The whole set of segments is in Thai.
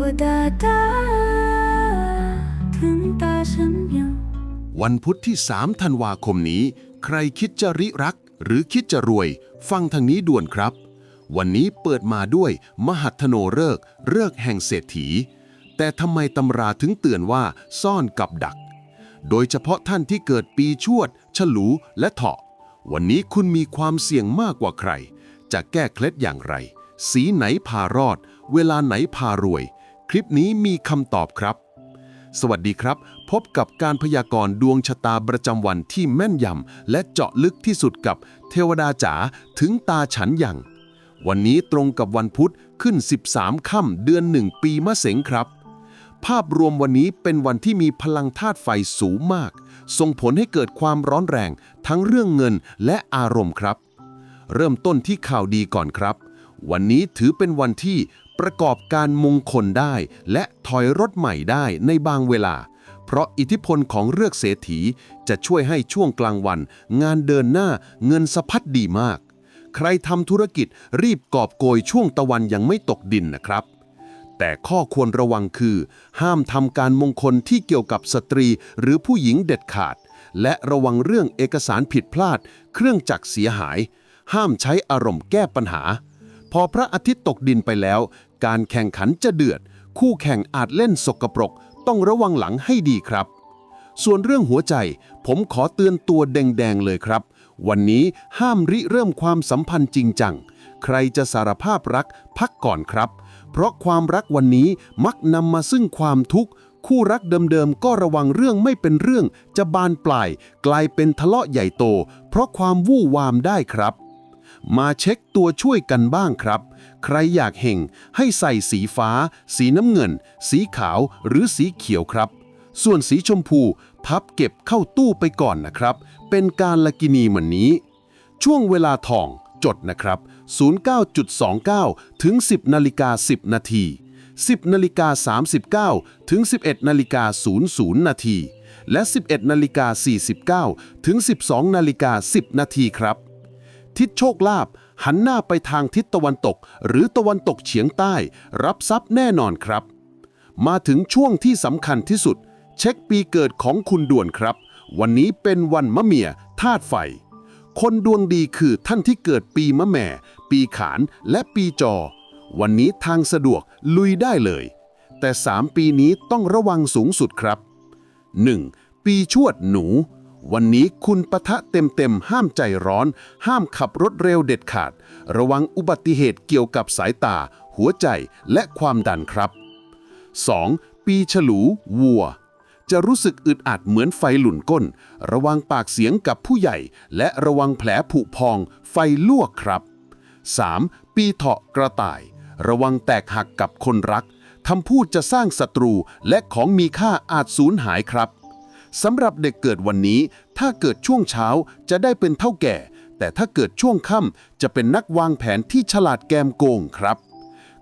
วดาตาถึงตาฉันยังวันพุธที่ 3 ธันวาคมนี้ ใครคิดจะริรัก หรือคิดจะรวย ฟังทางนี้ด่วนครับ วันนี้เปิดมาด้วยมหัทโนเริกเริกแห่งเศรษฐี แต่ทำไมตำราถึงเตือนว่าซ่อนกับดัก โดยเฉพาะท่านที่เกิดปีชวด ฉลูและเถาะ วันนี้คุณมีความเสี่ยงมากกว่าใคร จะแก้เคล็ดอย่างไร สีไหนพารอด เวลาไหนพารวย คลิปนี้มีคำตอบครับ สวัสดีครับ พบกับการพยากรณ์ดวงชะตาประจำวันที่แม่นยำและเจาะลึกที่สุดกับเทวดาจ๋าถึงตาฉันยังวันนี้ตรงกับวันพุธขึ้น 13ค่ำเดือนหนึ่งปีมะเสงครับ ภาพรวมวันนี้เป็นวันที่มีพลังธาตุไฟสูงมาก ส่งผลให้เกิดความร้อนแรง ทั้งเรื่องเงินและอารมณ์ครับ เริ่มต้นที่ข่าวดีก่อนครับวันนี้ถือเป็นวันที่ ประกอบการมงคลได้ และถอยรถใหม่ได้ในบางเวลา เพราะอิทธิพลของเลือกเศรษฐีจะช่วยให้ช่วงกลางวัน งานเดินหน้าเงินสะพัดดีมาก ใครทำธุรกิจรีบกอบโกยช่วงตะวันยังไม่ตกดินนะครับแต่ข้อควรระวังคือ ห้ามทำการมงคลที่เกี่ยวกับสตรีหรือผู้หญิงเด็ดขาด และระวังเรื่องเอกสารผิดพลาด เครื่องจักรเสียหาย ห้ามใช้อารมณ์แก้ปัญหา พอพระอาทิตย์ตกดินไปแล้ว การแข่งขันจะเดือด คู่แข่งอาจเล่นสกปรก ต้องระวังหลังให้ดีครับ ส่วนเรื่องหัวใจ ผมขอเตือนตัวแดงๆเลยครับ วันนี้ห้ามริเริ่มความสัมพันธ์จริงจัง ใครจะสารภาพรักพักก่อนครับ เพราะความรักวันนี้มักนำมาซึ่งความทุกข์คู่รักเดิมๆ ก็ระวังเรื่องไม่เป็นเรื่อง จะบานปลาย กลายเป็นทะเลาะใหญ่โต เพราะความวู่วามได้ครับ มาเช็คตัวช่วยกันบ้างครับ ใครอยากเห่งให้ใส่สีฟ้า สีน้ำเงิน สีขาวหรือสีเขียวครับ ส่วนสีชมพูพับเก็บเข้าตู้ไปก่อนนะครับ เป็นการละกินีเหมือนนี้ ช่วงเวลาทองจดนะครับ 09.29 ถึง 10นาฬิกา10 นาที 10นาฬิกา39 ถึง 11นาฬิกา00 นาที และ 11นาฬิกา49 ถึง 12นาฬิกา10 นาทีครับ ทิศโชคลาภ หันหน้าไปทางทิศตะวันตก หรือตะวันตกเฉียงใต้ รับทรัพย์แน่นอนครับ มาถึงช่วงที่สำคัญที่สุด เช็คปีเกิดของคุณด่วนครับ วันนี้เป็นวันมะเมียธาตุไฟ คนดวงดีคือท่านที่เกิดปีมะแม่ ปีขานและปีจอ วันนี้ทางสะดวกลุยได้เลย แต่ 3 ปีนี้ต้องระวังสูงสุดครับ 1. ปีชวดหนู วันนี้คุณปะทะเต็มๆ ห้ามใจร้อน ห้ามขับรถเร็วเด็ดขาด ระวังอุบัติเหตุเกี่ยวกับสายตา หัวใจและความดันครับ 2. ปีฉลูวัว จะรู้สึกอึดอัดเหมือนไฟหลุ่นก้น ระวังปากเสียงกับผู้ใหญ่ และระวังแผลผุพอง ไฟลวกครับ 3. ปีเถาะกระต่าย ระวังแตกหักกับคนรักทำพูดจะสร้างศัตรูและของมีค่าอาจสูญหายครับ สำหรับเด็กเกิดวันนี้ ถ้าเกิดช่วงเช้าจะได้เป็นเท่าแก่ แต่ถ้าเกิดช่วงค่ำจะเป็นนักวางแผนที่ฉลาดแกมโกงครับ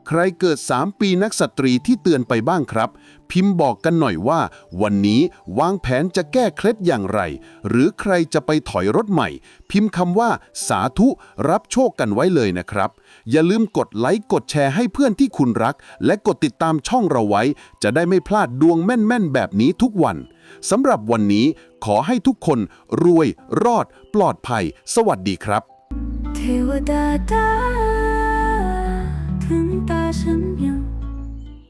ใครเกิด 3 ปีนักสตรีที่เตือนไปบ้างครับ พิมพ์บอกกันหน่อยว่า วันนี้วางแผนจะแก้เคล็ดอย่างไร หรือใครจะไปถอยรถใหม่ พิมพ์คำว่า สาธุรับโชคกันไว้เลยนะครับ อย่าลืมกดไลค์กดแชร์ให้เพื่อนที่คุณรัก และกดติดตามช่องเราไว้ จะได้ไม่พลาดดวงแม่นๆแบบนี้ทุกวัน สำหรับวันนี้ขอให้ทุกคนรวย รอด ปลอดภัย สวัสดีครับ เทวดาตาถึงตาฉันยัง